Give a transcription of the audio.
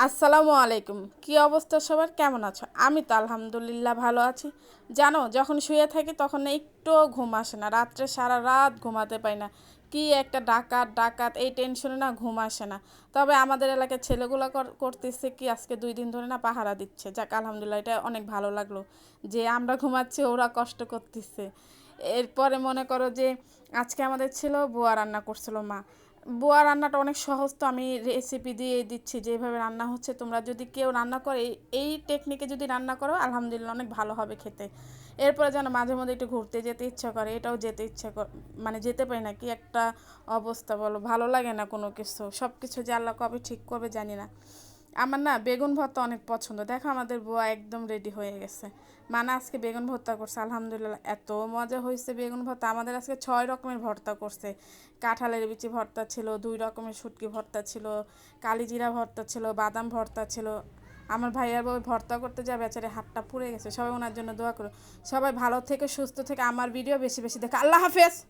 আসসালামু আলাইকুম। কি অবস্থা সবার? কেমন আছো? আমি তো আলহামদুলিল্লাহ ভালো আছি। জানো, যখন শুয়ে থাকি তখন একটুও ঘুম আসে না। রাত্রে সারা রাত ঘুমাতে পাই না। কি একটা ডাকাত ডাকাত, এই টেনশনে না ঘুম আসে না। তবে আমাদের এলাকার ছেলেগুলো কর- করতেছে কি, আজকে দুই দিন ধরে না পাহারা দিচ্ছে। যাক, আলহামদুলিল্লাহ, এটা অনেক ভালো লাগল যে আমরা ঘুমাচ্ছি, ওরা কষ্ট করতেছে। এরপরে মনে করো যে, আজকে আমাদের ছিল বুয়া রান্না করছিল, মা। বুয়া রান্নাটা অনেক সহজ, তো আমি রেসিপি দিয়ে দিচ্ছি যেভাবে রান্না হচ্ছে। তোমরা যদি কেউ রান্না করে, এই- টেকনিকে যদি রান্না করো, আলহামদুলিল্লাহ অনেক ভালো হবে খেতে। এরপরে যেন মাঝে মধ্যে একটু ঘুরতে যেতে ইচ্ছা করে, এটাও যেতে ইচ্ছা মানে যেতে পারি না, কি একটা অবস্থা বলো, ভালো লাগে না কোনো কিছু। সব কিছু যে আল্লাহ কবে ঠিক করবে জানি না। আমার না বেগুন ভর্তা অনেক পছন্দ। দেখো আমাদের বুয়া একদম রেডি হয়ে গেছে। মানে আজকে বেগুন ভর্তা করছে, আলহামদুলিল্লাহ। এত মজা হয়েছে বেগুন ভর্তা। আমাদের আজকে ছয় রকমের ভর্তা করছে। কাঁঠালের বিচি ভর্তা ছিল, দুই রকমের শুটকি ভর্তা ছিল, কালিজিরা ভর্তা ছিল, বাদাম ভর্তা ছিল। আমার ভাইয়ার বউ ভর্তা করতে যা বেচারে হাতটা পুড়ে গেছে। সবাই ওনার জন্য দোয়া করো। সবাই ভালো থেকে, সুস্থ থেকে আমার ভিডিও বেশি বেশি দেখে। আল্লাহ হাফেজ!